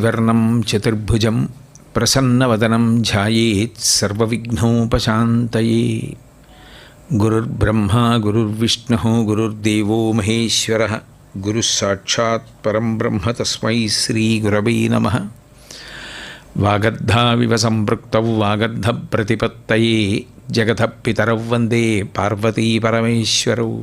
వర్ణం చతుర్భుజం ప్రసన్నవదనం ధ్యాయేత్ సర్వవిఘ్నోపశాంతయే. గురుర్బ్రహ్మా గురుర్విష్ణు గురుర్దేవో మహేశ్వర గురుస్సాక్షాత్ పరం బ్రహ్మ తస్మై శ్రీగురవై నమ. వాగద్ధావివ సంపృక్త వాగద్ధ ప్రతిపత్తయే. జగత పితరౌ వందే పార్వతీ పరమేశ్వరౌ.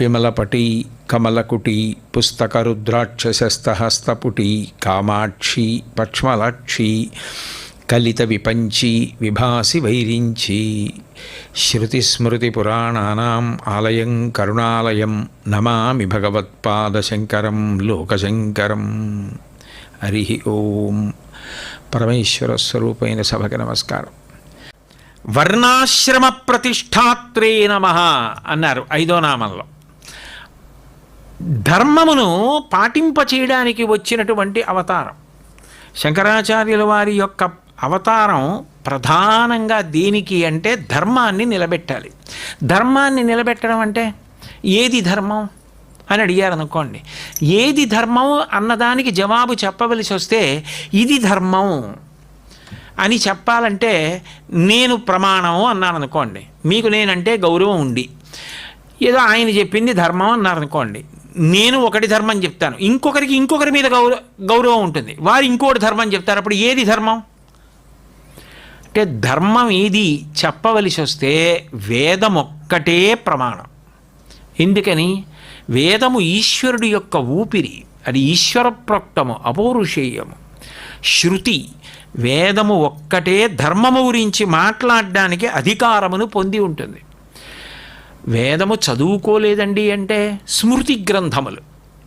విమలపటి కమలకుటి పుస్తకరుద్రాక్షసస్తహస్తపుటి కామాక్షి పక్ష్మలాక్షి కలిత విపంచి విభాసి వైరించి శృతిస్మృతిపురాణానాం ఆలయం కరుణాలయం నమామి భగవత్పాదశంకరం లోకశంకరం హరి ఓం పరమేశ్వర స్వరూపైన సభకి నమస్కారం వర్ణాశ్రమ ప్రతిష్టాత్రే నమ అన్నారు ఐదో నామంలో। ధర్మమును పాటింపచేయడానికి వచ్చినటువంటి అవతారం. శంకరాచార్యుల వారి యొక్క అవతారం ప్రధానంగా దేనికి అంటే ధర్మాన్ని నిలబెట్టాలి. ధర్మాన్ని నిలబెట్టడం అంటే ఏది ధర్మం అని అడిగారు అనుకోండి ఏది ధర్మం అన్నదానికి జవాబు చెప్పవలసి వస్తే ఇది ధర్మం అని చెప్పాలంటే నేను ప్రమాణం అన్నాను అనుకోండి మీకు నేనంటే గౌరవం ఉండి ఏదో ఆయన చెప్పింది ధర్మం అన్నారు అనుకోండి నేను ఒకటి ధర్మం చెప్తాను. ఇంకొకరికి ఇంకొకరి మీద గౌరవ గౌరవం ఉంటుంది. వారు ఇంకోటి ధర్మం చెప్తారు. అప్పుడు ఏది ధర్మం? అంటే ధర్మం ఏది చెప్పవలసి వస్తే వేదం ఒక్కటే ప్రమాణం. ఎందుకని? వేదము ఈశ్వరుడి యొక్క ఊపిరి. అది ఈశ్వర ప్రోక్తము అపౌరుషేయము. శృతి వేదము ఒక్కటే ధర్మము గురించి మాట్లాడడానికి అధికారమును పొంది ఉంటుంది. వేదము చదువుకోలేదండి అంటే స్మృతి గ్రంథములు.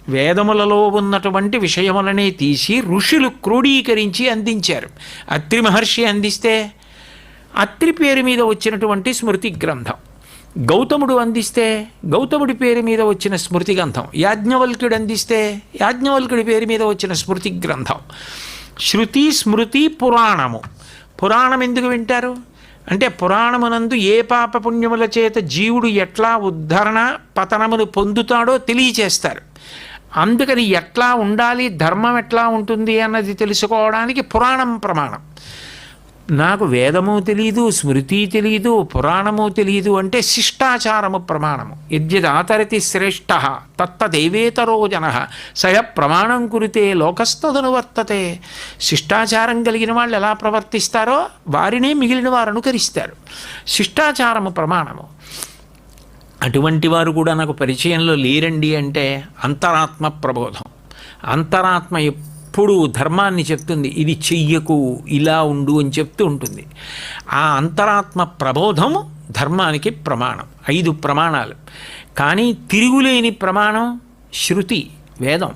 వేదములలో ఉన్నటువంటి విషయములనే తీసి ఋషులు క్రోడీకరించి అందించారు. అత్రి మహర్షి అందిస్తే అత్రి పేరు మీద వచ్చినటువంటి స్మృతి గ్రంథం. గౌతముడు అందిస్తే గౌతముడి పేరు మీద వచ్చిన స్మృతి గ్రంథం. యాజ్ఞవల్క్యుడు అందిస్తే యాజ్ఞవల్క్యుడి పేరు మీద వచ్చిన స్మృతి గ్రంథం. శృతి స్మృతి పురాణము. పురాణం ఎందుకు వింటారు? అంటే పురాణమునందు ఏ పాప పుణ్యముల చేత జీవుడు ఎట్లా ఉద్ధరణ పతనమును పొందుతాడో తెలియచేస్తారు. అందుకని ఎట్లా ఉండాలి ధర్మం ఎట్లా ఉంటుంది అన్నది తెలుసుకోవడానికి పురాణం ప్రమాణం. నాకు వేదము తెలియదు స్మృతి తెలియదు పురాణము తెలియదు అంటే శిష్టాచారము ప్రమాణము. యద్యదాతరతి శ్రేష్ట తత్తదేవేతరో జన సయ ప్రమాణం కురితే లోకస్తదనువర్తతే శిష్టాచారం కలిగిన వాళ్ళు ఎలా ప్రవర్తిస్తారో వారినే మిగిలిన వారు అనుకరిస్తారు. శిష్టాచారము ప్రమాణము. అటువంటి వారు కూడా నాకు పరిచయంలో లేరండి అంటే అంతరాత్మ ప్రబోధం. అంతరాత్మ ఎప్పుడు ధర్మాన్ని చెప్తుంది? ఇది చెయ్యకు ఇలా ఉండు అని చెప్తూ ఉంటుంది. ఆ అంతరాత్మ ప్రబోధము ధర్మానికి ప్రమాణం. ఐదు ప్రమాణాలు. కానీ తిరుగులేని ప్రమాణం శృతి వేదం.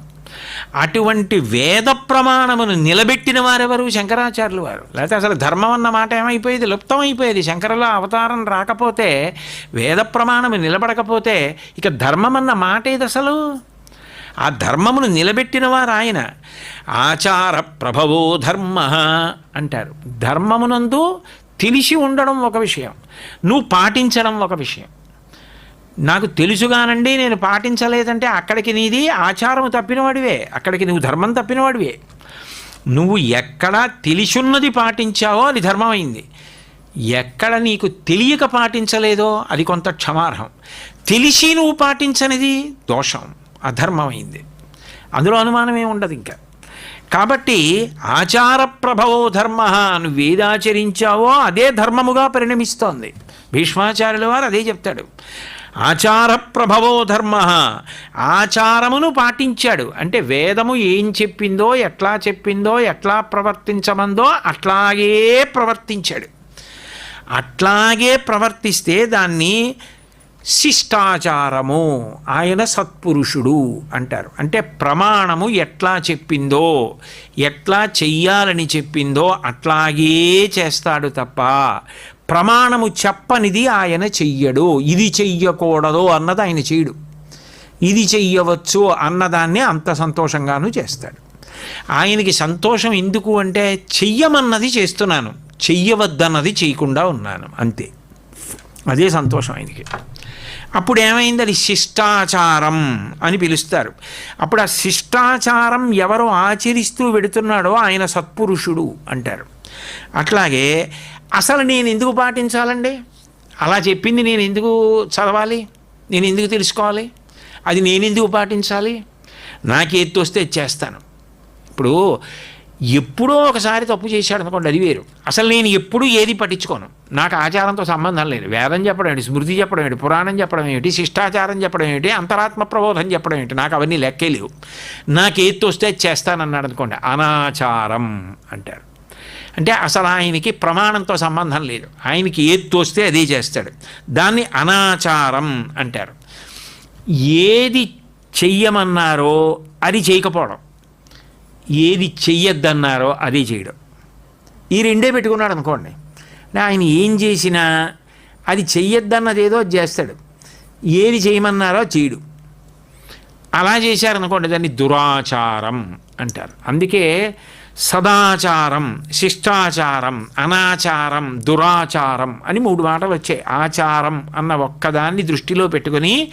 అటువంటి వేద ప్రమాణమును నిలబెట్టిన వారెవరు? శంకరాచార్యులు వారు. లేకపోతే అసలు ధర్మం అన్న మాట ఏమైపోయేది? లుప్తమైపోయేది శంకరుల అవతారం రాకపోతే వేద ప్రమాణము నిలబడకపోతే ఇక ధర్మం అన్న మాట ఏది అసలు? ఆ ధర్మమును నిలబెట్టినవారు ఆయన ఆచార ప్రభవో ధర్మ అంటారు. ధర్మమునందు తెలిసి ఉండడం ఒక విషయం. నువ్వు పాటించడం ఒక విషయం. నాకు తెలుసుగానండి నేను పాటించలేదంటే అక్కడికి నీది ఆచారం తప్పినవాడివే. అక్కడికి నువ్వు ధర్మం తప్పినవాడివే. నువ్వు ఎక్కడ తెలిసున్నది పాటించావో అది ధర్మమైంది. ఎక్కడ నీకు తెలియక పాటించలేదో అది కొంత క్షమార్హం. తెలిసి నువ్వు పాటించనిది దోషం. అధర్మమైంది. అందులో అనుమానమే ఉండదు ఇంకా. కాబట్టి ఆచార ప్రభవో ధర్మ అని వేదాచరించావో అదే ధర్మముగా పరిణమిస్తోంది. భీష్మాచార్యుల వారు అదే చెప్తాడు. ఆచార ప్రభవో ధర్మ ఆచారమును పాటించాడు. అంటే వేదము ఏం చెప్పిందో ఎట్లా చెప్పిందో ఎట్లా ప్రవర్తించమందో అట్లాగే ప్రవర్తించాడు. అట్లాగే ప్రవర్తిస్తే దాన్ని శిష్టాచారము ఆయన సత్పురుషుడు అంటారు. అంటే ప్రమాణము ఎట్లా చెప్పిందో ఎట్లా చెయ్యాలని చెప్పిందో అట్లాగే చేస్తాడు తప్ప ప్రమాణము చెప్పనిది ఆయన చెయ్యడు. ఇది చెయ్యకూడదు అన్నది ఆయన చేయడు ఇది చెయ్యవచ్చు అన్నదాన్ని అంత సంతోషంగాను చేస్తాడు. ఆయనకి సంతోషం ఎందుకు అంటే చెయ్యమన్నది చేస్తున్నాను చెయ్యవద్దన్నది చేయకుండా ఉన్నాను అంతే. అదే సంతోషం ఆయనకి. అప్పుడు ఏమైంది అది శిష్టాచారం అని పిలుస్తారు. అప్పుడు ఆ శిష్టాచారం ఎవరు ఆచరిస్తూ వెడుతున్నాడో ఆయన సత్పురుషుడు అంటారు. అట్లాగే అసలు నేను ఎందుకు పాటించాలండి? అలా చెప్పింది నేను ఎందుకు చదవాలి? నేను ఎందుకు తెలుసుకోవాలి? అది నేను ఎందుకు పాటించాలి? నాకు వస్తే చేస్తాను. ఇప్పుడు ఎప్పుడో ఒకసారి తప్పు చేశాడు అనుకోండి అది వేరు. అసలు నేను ఎప్పుడూ ఏది పట్టించుకోను. నాకు ఆచారంతో సంబంధం లేదు. వేదం చెప్పడం ఏంటి? స్మృతి చెప్పడం ఏంటి? పురాణం చెప్పడం ఏంటి? శిష్టాచారం చెప్పడం ఏంటి? అంతరాత్మ ప్రబోధం చెప్పడం ఏంటి? నాకు అవన్నీ లెక్కే లేవు. నాకు ఏది వస్తే అది చేస్తానన్నాడు అనుకోండి అనాచారం అంటారు. అంటే అసలు ఆయనకి ప్రమాణంతో సంబంధం లేదు. ఆయనకి ఏది తోస్తే అదే చేస్తాడు. దాన్ని అనాచారం అంటారు. ఏది చెయ్యమన్నారో అది చేయకపోవడం. ఏది చెయ్యొద్దన్నారో అది చేయడం. ఈ రెండే పెట్టుకున్నాడు అనుకోండి. ఆయన ఏం చేసినా అది చెయ్యొద్దన్నది ఏదో చేస్తాడు. ఏది చేయమన్నారో చేయడు. అలా చేశారనుకోండి దాన్ని దురాచారం అంటారు. అందుకే సదాచారం శిష్టాచారం అనాచారం దురాచారం అని మూడు మాటలు వచ్చాయి. ఆచారం అన్న ఒక్కదాన్ని దృష్టిలో పెట్టుకొని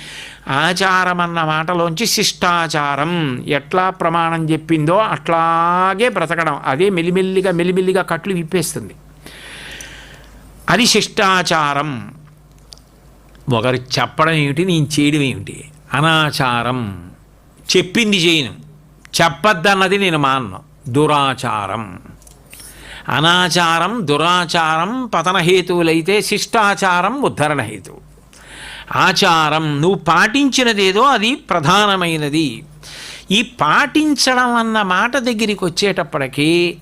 ఆచారం అన్న మాటలోంచి శిష్టాచారం ఎట్లా ప్రమాణం చెప్పిందో అట్లాగే బ్రతకడం. అదే మెల్లిమెల్లిగా మెల్లిమెల్లిగా కట్లు విప్పేస్తుంది. అది శిష్టాచారం. ఒకరు చెప్పడం ఏమిటి? నేను చేయడం ఏమిటి? అనాచారం. చెప్పింది చేయను. చెప్పద్దన్నది నేను మాన్ను. దురాచారం. అనాచారం దురాచారం పతనహేతువులైతే శిష్టాచారం ఉద్ధరణ హేతువు ఆచారం నువ్వు పాటించినదేదో అది ప్రధానమైనది. ఈ పాటించడం అన్న మాట దగ్గరికి వచ్చేటప్పటికీ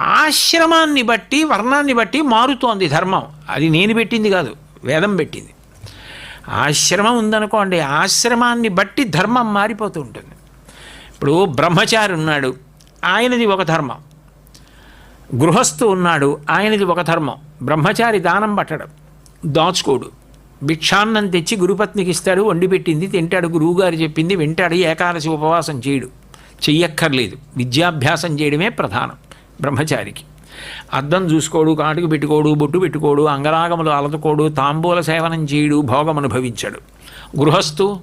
ఆశ్రమాన్ని బట్టి వర్ణాన్ని బట్టి మారుతోంది ధర్మం. అది నేను పెట్టింది కాదు వేదం పెట్టింది. ఆశ్రమం ఉందనుకోండి ఆశ్రమాన్ని బట్టి ధర్మం మారిపోతూ ఉంటుంది. ఇప్పుడు బ్రహ్మచారి ఉన్నాడు. ఆయనది ఒక ధర్మం. గృహస్థు ఉన్నాడు ఆయనది ఒక ధర్మం. బ్రహ్మచారి దానం పట్టడం. దాచుకోడు. భిక్షాన్నం తెచ్చి గురుపత్నికి ఇస్తాడు వండి పెట్టింది తింటాడు గురువుగారు చెప్పింది వింటాడు ఏకాదశి ఉపవాసం చేయడు. చెయ్యక్కర్లేదు. విద్యాభ్యాసం చేయడమే ప్రధానం బ్రహ్మచారికి. అద్దం చూసుకోడు కాటుకు పెట్టుకోడు బొట్టు పెట్టుకోడు అంగరాగములు అలదుకోడు తాంబూల సేవనం చేయడు భోగం అనుభవించడు. గృహస్థు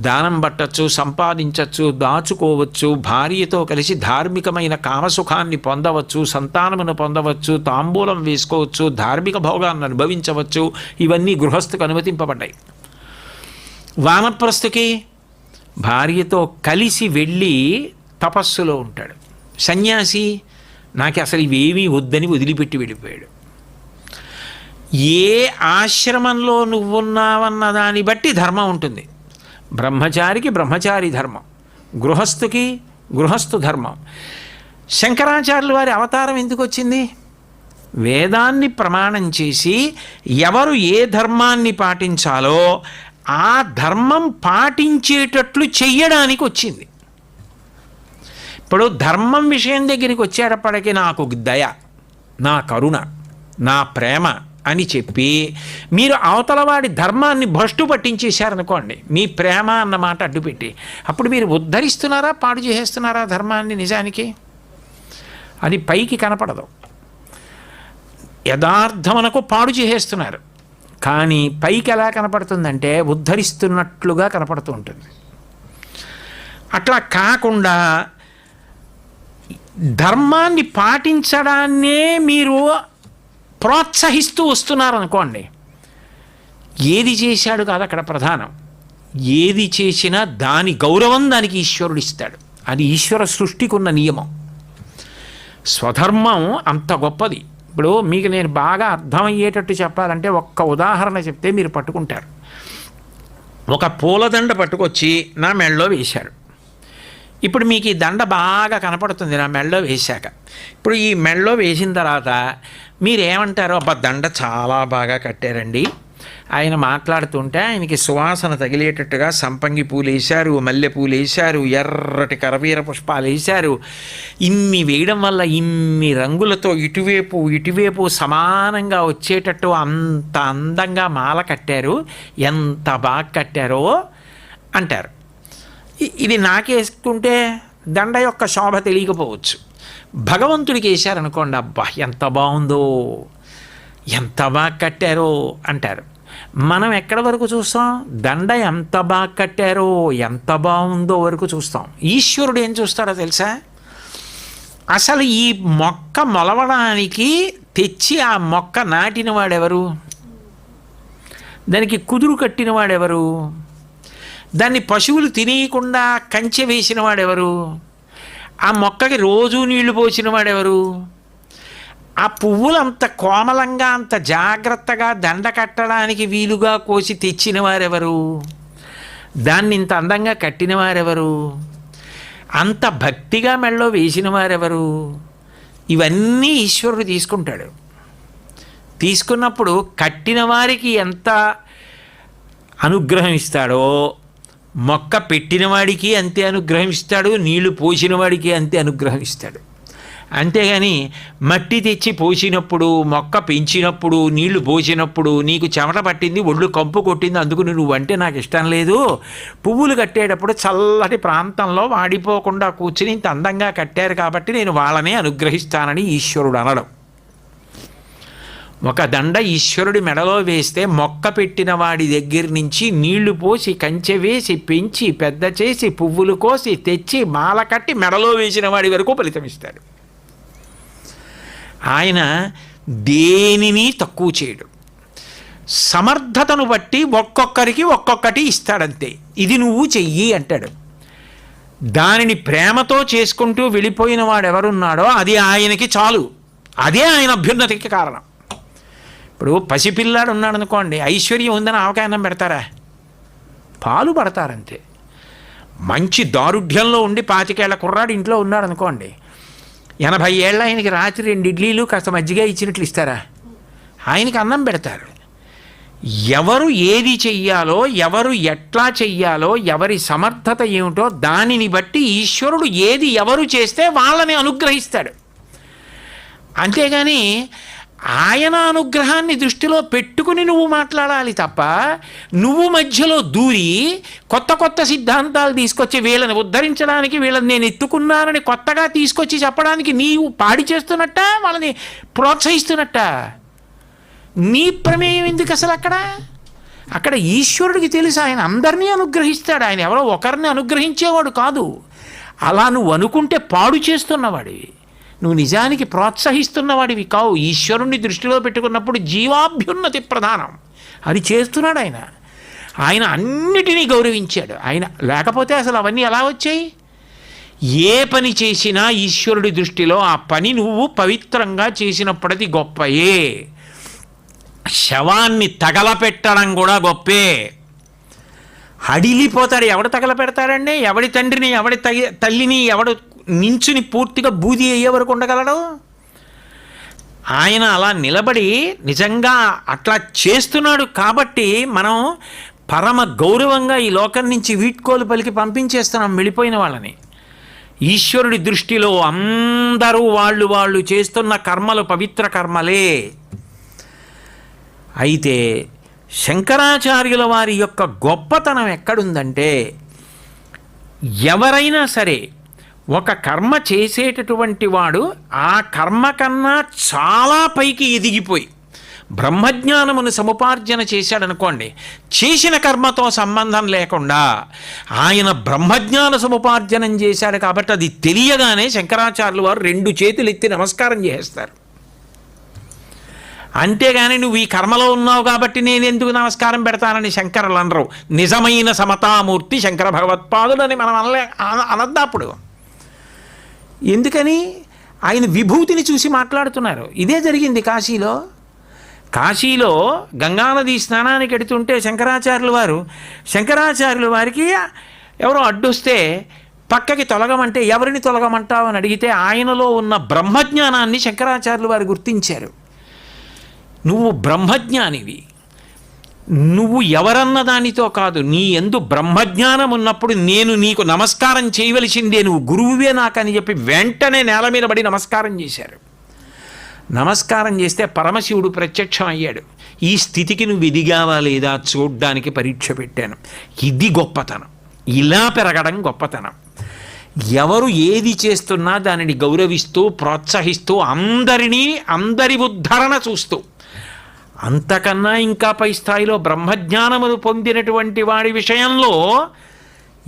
దానం పట్టచ్చు సంపాదించవచ్చు దాచుకోవచ్చు భార్యతో కలిసి ధార్మికమైన కామసుఖాన్ని పొందవచ్చు సంతానమును పొందవచ్చు తాంబూలం వేసుకోవచ్చు ధార్మిక భోగాన్ని అనుభవించవచ్చు. ఇవన్నీ గృహస్థుకు అనుమతింపబడ్డాయి. వానప్రస్థుకి భార్యతో కలిసి వెళ్ళి తపస్సులో ఉంటాడు. సన్యాసి నాకు అసలు ఇవేమీ వద్దని వదిలిపెట్టి వెళ్ళిపోయాడు. ఏ ఆశ్రమంలో నువ్వున్నావన్న దాన్ని బట్టి ధర్మం ఉంటుంది. బ్రహ్మచారికి బ్రహ్మచారి ధర్మం గృహస్థుకి గృహస్థు ధర్మం. శంకరాచార్యుల వారి అవతారం ఎందుకు వచ్చింది? వేదాన్ని ప్రమాణం చేసి ఎవరు ఏ ధర్మాన్ని పాటించాలో ఆ ధర్మం పాటించేటట్లు చెయ్యడానికి వచ్చింది. ఇప్పుడు ధర్మం విషయం దగ్గరికి వచ్చేటప్పటికి నాకు దయ నా కరుణ నా ప్రేమ అని చెప్పి మీరు అవతలవాడి ధర్మాన్ని భ్రష్టు పట్టించేశారనుకోండి మీ ప్రేమ అన్న మాట అడ్డుపెట్టి అప్పుడు మీరు ఉద్ధరిస్తున్నారా పాడు చేసేస్తున్నారా ధర్మాన్ని నిజానికి? అది పైకి కనపడదు. యథార్థమునకు పాడు చేసేస్తున్నారు. కానీ పైకి ఎలా కనపడుతుందంటే ఉద్ధరిస్తున్నట్లుగా కనపడుతూ ఉంటుంది. అట్లా కాకుండా ధర్మాన్ని పాటించడాన్నే మీరు ప్రోత్సహిస్తూ వస్తున్నారు అనుకోండి ఏది చేశాడు కాదు అక్కడ ప్రధానం. ఏది చేసినా దాని గౌరవం దానికి ఈశ్వరుడు ఇస్తాడు. అది ఈశ్వర సృష్టికి ఉన్న నియమం. స్వధర్మం అంత గొప్పది. ఇప్పుడు మీకు నేను బాగా అర్థమయ్యేటట్టు చెప్పాలంటే ఒక్క ఉదాహరణ చెప్తే మీరు పట్టుకుంటారు. ఒక పూలదండ పట్టుకొచ్చి నా మెళ్ళలో వేశాడు ఇప్పుడు మీకు ఈ దండ బాగా కనపడుతుంది నా మెళ్ళలో వేశాక. ఇప్పుడు ఈ మెళ్ళలో వేసిన తర్వాత మీరేమంటారు అబ్బా దండ చాలా బాగా కట్టారండి. ఆయన మాట్లాడుతుంటే ఆయనకి సువాసన తగిలేటట్టుగా సంపంగి పూలు వేశారు మల్లె పూలు వేశారు ఎర్రటి కరవీర పుష్పాలు వేశారు. ఇన్ని వేయడం వల్ల ఇన్ని రంగులతో ఇటువైపు ఇటువైపు సమానంగా వచ్చేటట్టు అంత అందంగా మాల కట్టారు. ఎంత బాగా కట్టారో అంటారు. ఇది నాకేసుకుంటే దండ యొక్క శోభ తెలియకపోవచ్చు. భగవంతుడికి వేశారనుకోండి అబ్బా ఎంత బాగుందో ఎంత బాగా కట్టారో అంటారు. మనం ఎక్కడ వరకు చూస్తాం? దండ ఎంత బాగా కట్టారో ఎంత బాగుందో వరకు చూస్తాం. ఈశ్వరుడు ఏం చూస్తాడో తెలుసా? అసలు ఈ మొక్క మొలవడానికి తెచ్చి ఆ మొక్క నాటిన వాడెవరు దానికి కుదురు కట్టిన వాడెవరు దాన్ని పశువులు తినేయకుండా కంచె వేసిన వాడెవరు? ఆ మొక్కకి రోజు నీళ్ళు పోసిన వాడెవరు? ఆ పువ్వులు అంత కోమలంగా అంత జాగ్రత్తగా దండ కట్టడానికి వీలుగా కోసి తెచ్చిన వారెవరు? దాన్ని ఇంత అందంగా కట్టిన వారెవరు? అంత భక్తిగా మెళ్ళో వేసిన వారెవరు? ఇవన్నీ ఈశ్వరుడు తీసుకుంటాడు. తీసుకున్నప్పుడు కట్టిన వారికి ఎంత అనుగ్రహం ఇస్తాడో మొక్క పెట్టినవాడికి అంతే అనుగ్రహం ఇస్తాడు నీళ్ళు పోసిన వాడికి అంతే అనుగ్రహం ఇస్తాడు అంతేగాని మట్టి తెచ్చి పోసినప్పుడు మొక్క పెంచినప్పుడు నీళ్ళు పోసినప్పుడు నీకు చెమట పట్టింది ఒళ్ళు కంపు కొట్టింది అందుకు నువ్వు అంటే నాకు ఇష్టం లేదు. పువ్వులు కట్టేటప్పుడు చల్లటి ప్రాంతంలో వాడిపోకుండా కూర్చుని ఇంత అందంగా కట్టారు కాబట్టి నేను వాళ్ళనే అనుగ్రహిస్తానని ఈశ్వరుడు అనడం. ఒక దండ ఈశ్వరుడి మెడలో వేస్తే మొక్క పెట్టిన వాడి దగ్గర నుంచి నీళ్ళు పోసి కంచె వేసి పెంచి పెద్ద చేసి పువ్వులు కోసి తెచ్చి మాల కట్టి మెడలో వేసిన వాడి వరకు ఫలితం ఇస్తాడు. ఆయన దేనిని తక్కువ చేయడు. సమర్థతను బట్టి ఒక్కొక్కరికి ఒక్కొక్కటి ఇస్తాడంతే. ఇది నువ్వు చెయ్యి అంటాడు. దానిని ప్రేమతో చేసుకుంటూ వెళ్ళిపోయిన వాడు ఎవరున్నాడో అది ఆయనకి చాలు. అదే ఆయన అభ్యున్నతికి కారణం. ఇప్పుడు పసిపిల్లాడు ఉన్నాడు అనుకోండి ఐశ్వర్యం ఉందని అవకాశం పెడతారా? పాలు పడతారంతే. మంచి దారుఢ్యంలో ఉండి పాతికేళ్ళ కుర్రాడు ఇంట్లో ఉన్నాడు అనుకోండి ఎనభై ఏళ్ళ ఆయనకి రాత్రి రెండు ఇడ్లీలు కాస్త మజ్జిగ ఇచ్చినట్లు ఇస్తారా? ఆయనకి అన్నం పెడతారు. ఎవరు ఏది చెయ్యాలో ఎవరు ఎట్లా చెయ్యాలో ఎవరి సమర్థత ఏమిటో దానిని బట్టి ఈశ్వరుడు ఏది ఎవరు చేస్తే వాళ్ళని అనుగ్రహిస్తాడు. అంతేగాని ఆయన అనుగ్రహాన్ని దృష్టిలో పెట్టుకుని నువ్వు మాట్లాడాలి తప్ప నువ్వు మధ్యలో దూరి కొత్త కొత్త సిద్ధాంతాలు తీసుకొచ్చి వీళ్ళని ఉద్ధరించడానికి వీళ్ళని నేను ఎత్తుకున్నానని కొత్తగా తీసుకొచ్చి చెప్పడానికి నీవు పాడి చేస్తున్నట్ట? వాళ్ళని ప్రోత్సహిస్తున్నట్ట? నీ ప్రమేయం ఎందుకు అసలు అక్కడ? అక్కడ ఈశ్వరుడికి తెలుసు ఆయన అందరినీ అనుగ్రహిస్తాడు. ఆయన ఎవరో ఒకరిని అనుగ్రహించేవాడు కాదు. అలా నువ్వు అనుకుంటే పాడు చేస్తున్నవాడివి. నువ్వు నిజానికి ప్రోత్సహిస్తున్నవాడివి కావు. ఈశ్వరుణ్ణి దృష్టిలో పెట్టుకున్నప్పుడు జీవాభ్యున్నతి ప్రధానం. అది చేస్తున్నాడు ఆయన. ఆయన అన్నిటినీ గౌరవించాడు. ఆయన లేకపోతే అసలు అవన్నీ ఎలా వచ్చాయి? ఏ పని చేసినా ఈశ్వరుడి దృష్టిలో ఆ పని నువ్వు పవిత్రంగా చేసినప్పటిది గొప్పయే. శవాన్ని తగలపెట్టడం కూడా గొప్పే. హడిలిపోతాడు. ఎవడు తగలపెడతాడండి? ఎవడి తండ్రిని ఎవడి తల్లిని ఎవడు నించుని పూర్తిగా బూది అయ్యే వరకు ఉండగలడు? ఆయన అలా నిలబడి నిజంగా అట్లా చేస్తున్నాడు కాబట్టి మనం పరమ గౌరవంగా ఈ లోకం నుంచి వీడ్కోలు పలికి పంపించేస్తున్నాం వెళ్ళిపోయిన వాళ్ళని. ఈశ్వరుడి దృష్టిలో అందరూ వాళ్ళు వాళ్ళు చేస్తున్న కర్మలు పవిత్ర కర్మలే. అయితే శంకరాచార్యుల వారి యొక్క గొప్పతనం ఎక్కడుందంటే ఎవరైనా సరే ఒక కర్మ చేసేటటువంటి వాడు ఆ కర్మ కన్నా చాలా పైకి ఎదిగిపోయి బ్రహ్మజ్ఞానమును సముపార్జన చేశాడనుకోండి చేసిన కర్మతో సంబంధం లేకుండా ఆయన బ్రహ్మజ్ఞాన సముపార్జనం చేశాడు కాబట్టి అది తెలియగానే శంకరాచార్యులు వారు రెండు చేతులు ఎత్తి నమస్కారం చేస్తారు అంతేగాని నువ్వు ఈ కర్మలో ఉన్నావు కాబట్టి నేను ఎందుకు నమస్కారం పెడతానని శంకరులు అనరు. నిజమైన సమతామూర్తి శంకర భగవత్పాదులని మనం అనలే అనద్దా అప్పుడు? ఎందుకని? ఆయన విభూతిని చూసి మాట్లాడుతున్నారు. ఇదే జరిగింది కాశీలో. కాశీలో గంగానది స్నానానికి ఎడుతుంటే శంకరాచార్యుల వారు శంకరాచార్యుల వారికి ఎవరో అడ్డొస్తే పక్కకి తొలగమంటే ఎవరిని తొలగమంటావు అని అడిగితే ఆయనలో ఉన్న బ్రహ్మజ్ఞానాన్ని శంకరాచార్యులు వారు గుర్తించారు. నువ్వు బ్రహ్మజ్ఞానివి. నువ్వు ఎవరన్న దానితో కాదు నీ ఎందు బ్రహ్మజ్ఞానం ఉన్నప్పుడు నేను నీకు నమస్కారం చేయవలసిందే నువ్వు గురువువే నాకని చెప్పి వెంటనే నేల మీద పడి నమస్కారం చేశారు. నమస్కారం చేస్తే పరమశివుడు ప్రత్యక్షం అయ్యాడు. ఈ స్థితికి నువ్వు ఎదిగావా లేదా చూడ్డానికి పరీక్ష పెట్టాను. ఇది గొప్పతనం. ఇలా పెరగడం గొప్పతనం. ఎవరు ఏది చేస్తున్నా దానిని గౌరవిస్తూ ప్రోత్సహిస్తూ అందరినీ అందరి ఉద్ధరణ చూస్తూ అంతకన్నా ఇంకా పై స్థాయిలో బ్రహ్మజ్ఞానమును పొందినటువంటి వాడి విషయంలో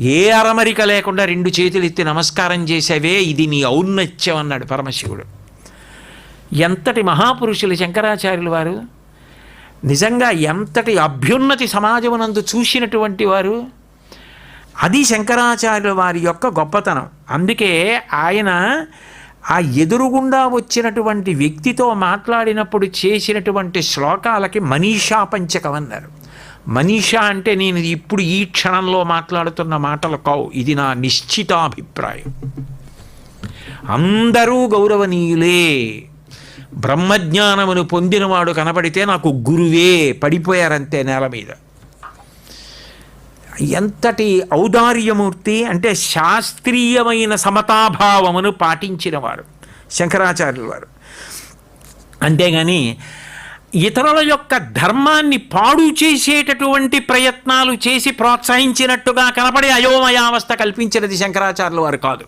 ఏ అరమరిక లేకుండా రెండు చేతులు ఎత్తి నమస్కారం చేసేవే ఇది నీ ఔన్నత్యం అన్నాడు పరమశివుడు. ఎంతటి మహాపురుషులు శంకరాచార్యులు వారు? నిజంగా ఎంతటి అభ్యున్నతి సమాజమునందు చూసినటువంటి వారు? అది శంకరాచార్యుల వారి యొక్క గొప్పతనం. అందుకే ఆయన ఆ ఎదురుగుండా వచ్చినటువంటి వ్యక్తితో మాట్లాడినప్పుడు చేసినటువంటి శ్లోకాలకి మనీషా పంచకం అన్నారు. మనీషా అంటే నేను ఇప్పుడు ఈ క్షణంలో మాట్లాడుతున్న మాటలు కావు. ఇది నా నిశ్చితాభిప్రాయం. అందరూ గౌరవనీయులే. బ్రహ్మజ్ఞానమును పొందినవాడు కనపడితే నాకు గురువే పడిపోయారంతే నేల మీద. ఎంతటి ఔదార్యమూర్తి అంటే శాస్త్రీయమైన సమతాభావమును పాటించినవారు శంకరాచార్యుల వారు అంతేగాని ఇతరుల యొక్క ధర్మాన్ని పాడు చేసేటటువంటి ప్రయత్నాలు చేసి ప్రోత్సహించినట్టుగా కనపడే అయోమయావస్థ కల్పించినది శంకరాచార్యుల వారు కాదు.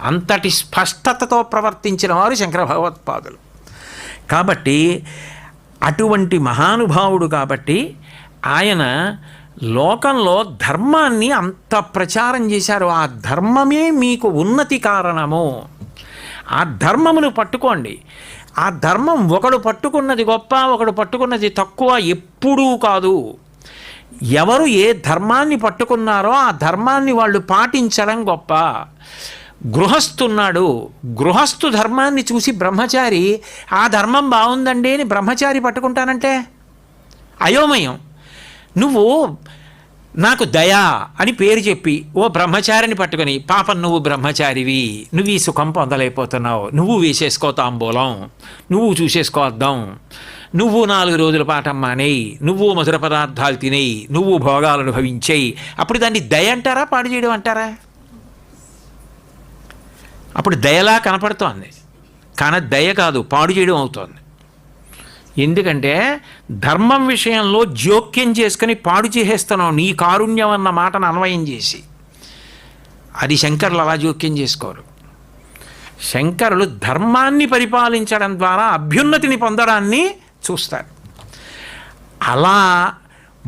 అంతటి స్పష్టతతో ప్రవర్తించిన వారు శంకర భగవత్పాదులు కాబట్టి అటువంటి మహానుభావుడు కాబట్టి ఆయన లోకంలో ధర్మాన్ని అంత ప్రచారం చేశారు. ఆ ధర్మమే మీకు ఉన్నతి కారణము. ఆ ధర్మమును పట్టుకోండి. ఆ ధర్మం ఒకడు పట్టుకున్నది గొప్ప ఒకడు పట్టుకున్నది తక్కువ ఎప్పుడూ కాదు. ఎవరు ఏ ధర్మాన్ని పట్టుకున్నారో ఆ ధర్మాన్ని వాళ్ళు పాటించడం గొప్ప. గృహస్థున్నాడు. గృహస్థు ధర్మాన్ని చూసి బ్రహ్మచారి ఆ ధర్మం బాగుందండి అని బ్రహ్మచారి పట్టుకుంటానంటే? అయోమయం. నువ్వు నాకు దయా అని పేరు చెప్పి ఓ బ్రహ్మచారిని పట్టుకొని పాపం నువ్వు బ్రహ్మచారివి నువ్వు ఈ సుఖం పొందలేకపోతున్నావు నువ్వు వేసేసుకో తాంబూలం నువ్వు చూసేసుకోవద్దాం నువ్వు నాలుగు రోజుల పాఠం మానేయి నువ్వు మధుర పదార్థాలు తినేయి నువ్వు భోగాలు అనుభవించేయి. అప్పుడు దాన్ని దయ అంటారా పాడు చేయడం అంటారా? అప్పుడు దయలా కనపడుతోంది. కానీ దయ కాదు పాడు చేయడం అవుతోంది. ఎందుకంటే ధర్మం విషయంలో జోక్యం చేసుకుని పాడు చేసేస్తున్నావు నీ కారుణ్యం అన్న మాటను అన్వయం చేసి. అది శంకర్లు అలా జోక్యం చేసుకోరు. శంకరులు ధర్మాన్ని పరిపాలించడం ద్వారా అభ్యున్నతిని పొందడాన్ని చూస్తారు. అలా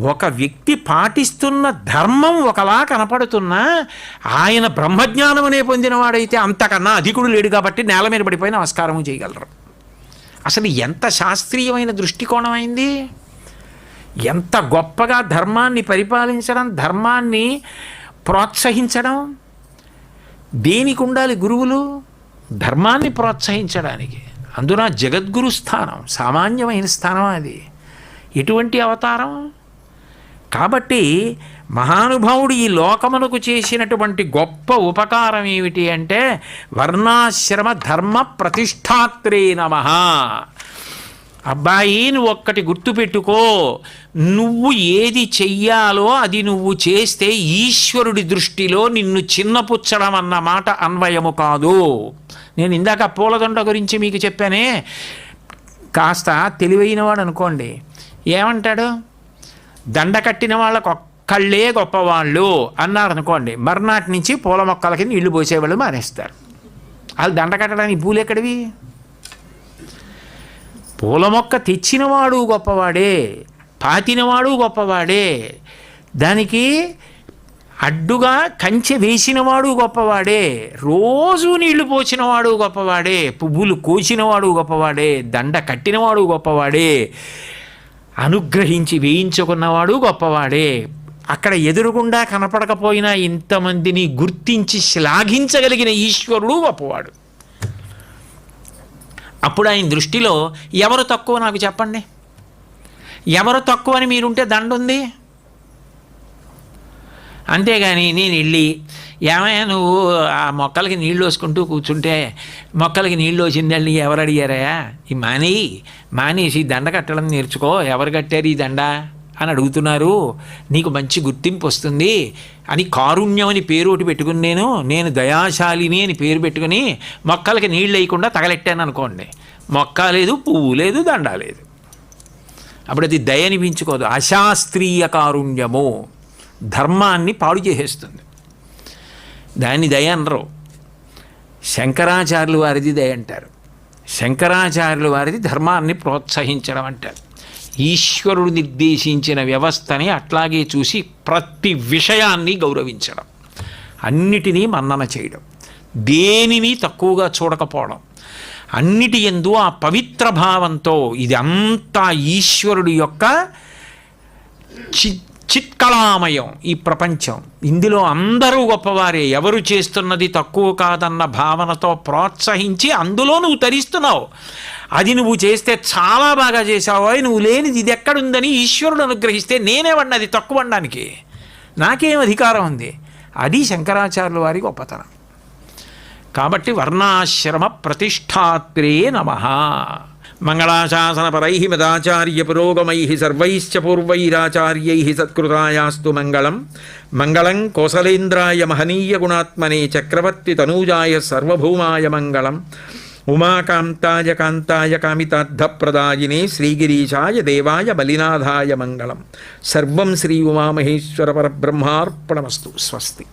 ఒక వ్యక్తి పాటిస్తున్న ధర్మం ఒకలా కనపడుతున్నా ఆయన బ్రహ్మజ్ఞానం అనే పొందినవాడైతే అంతకన్నా అధికుడు లేడు కాబట్టి నేల మీద పడిపోయి నమస్కారం చేయగలరు. అసలు ఎంత శాస్త్రీయమైన దృష్టికోణం అయింది ఎంత గొప్పగా ధర్మాన్ని పరిపాలించడం ధర్మాన్ని ప్రోత్సహించడం? దేనికి ఉండాలి గురువులు ధర్మాన్ని ప్రోత్సహించడానికి? అందున జగద్గురు స్థానం సామాన్యమైన స్థానం అది? ఎటువంటి అవతారం? కాబట్టి మహానుభావుడు ఈ లోకమునకు చేసినటువంటి గొప్ప ఉపకారం ఏమిటి అంటే వర్ణాశ్రమ ధర్మ ప్రతిష్టాత్రే నమ. అబ్బాయి నువ్వు ఒక్కటి గుర్తుపెట్టుకో నువ్వు ఏది చెయ్యాలో అది నువ్వు చేస్తే ఈశ్వరుడి దృష్టిలో నిన్ను చిన్నపుచ్చడం అన్న మాట అన్వయము కాదు. నేను ఇందాక పూలదొండ గురించి మీకు చెప్పానే. కాస్త తెలివైనవాడు అనుకోండి ఏమంటాడు? దండ కట్టిన వాళ్ళకు కళ్ళే గొప్పవాళ్ళు అన్నారు అనుకోండి మర్నాటి నుంచి పూల మొక్కలకి నీళ్ళు పోసేవాళ్ళు మానేస్తారు. వాళ్ళు దండ కట్టడానికి పూలు ఎక్కడివి? పూల మొక్క తెచ్చినవాడు గొప్పవాడే పాతినవాడు గొప్పవాడే దానికి అడ్డుగా కంచె వేసినవాడు గొప్పవాడే రోజు నీళ్ళు పోసినవాడు గొప్పవాడే పువ్వులు కోసినవాడు గొప్పవాడే దండ కట్టినవాడు గొప్పవాడే అనుగ్రహించి వేయించుకున్నవాడు గొప్పవాడే అక్కడ ఎదురుగుండా కనపడకపోయినా ఇంతమందిని గుర్తించి శ్లాఘించగలిగిన ఈశ్వరుడు గొప్పవాడు. అప్పుడు ఆయన దృష్టిలో ఎవరు తక్కువ నాకు చెప్పండి? ఎవరు తక్కువ అని మీరుంటే దండ ఉంది అంతేగాని నేను వెళ్ళి ఏమయ్యా నువ్వు ఆ మొక్కలకి నీళ్ళు వేసుకుంటూ కూర్చుంటే మొక్కలకి నీళ్ళు వచ్చిందండి ఎవరు అడిగారా? ఈ మానేయి మానేసి దండ కట్టడం నేర్చుకో. ఎవరు కట్టారు ఈ దండ? అని అడుగుతున్నారు. నీకు మంచి గుర్తింపు వస్తుంది. అని కారుణ్యం అని పేరు ఒకటి పెట్టుకుని నేను నేను దయాశాలిని అని పేరు పెట్టుకుని మొక్కలకి నీళ్ళు వేయకుండా తగలెట్టాను అనుకోండి. మొక్క లేదు పువ్వు లేదు దండ లేదు. అప్పుడు అది దయ అనిపించుకోదు. అశాస్త్రీయ కారుణ్యము ధర్మాన్ని పాడు చేసేస్తుంది. దాన్ని దయ అనరు. శంకరాచార్యులు వారిది దయ అంటారు. శంకరాచార్యుల వారిది ధర్మాన్ని ప్రోత్సహించడం అంటారు. ఈశ్వరుడు నిర్దేశించిన వ్యవస్థని అట్లాగే చూసి ప్రతి విషయాన్ని గౌరవించడం అన్నిటినీ మన్నన చేయడం దేనిని తక్కువగా చూడకపోవడం అన్నిటి ఎందు ఆ పవిత్ర భావంతో ఇది అంతా ఈశ్వరుడి యొక్క చి చిత్కళామయం ఈ ప్రపంచం. ఇందులో అందరూ గొప్పవారే. ఎవరు చేస్తున్నది తక్కువ కాదన్న భావనతో ప్రోత్సహించి అందులో నువ్వు తరిస్తున్నావు అది నువ్వు చేస్తే చాలా బాగా చేసావు అని నువ్వు లేనిది ఇది ఎక్కడుందని ఈశ్వరుడు అనుగ్రహిస్తే నేనేవన్నా అది తక్కువ అనడానికి నాకేం అధికారం ఉంది? అది శంకరాచార్యుల వారి గొప్పతనం. కాబట్టి వర్ణాశ్రమ ప్రతిష్టాత్రే నమ. మంగళాశాసనపరై మదాచార్య పురోగమై సర్వైశ్చ పూర్వైరాచార్యై సత్కృతాయాస్తు మంగళం. మంగళం కోసలేంద్రాయ మహనీయ గుణాత్మనే చక్రవర్తి తనూజాయ సర్వభౌమాయ మంగళం. ఉమాకాంతాయ కాంతాయ కామితార్థప్రదాయినే శ్రీగిరీశాయ దేవాయ బలినాథాయ మంగళం సర్వం శ్రీ ఉమామహేశ్వర పరబ్రహ్మార్పణమస్తు స్వస్తి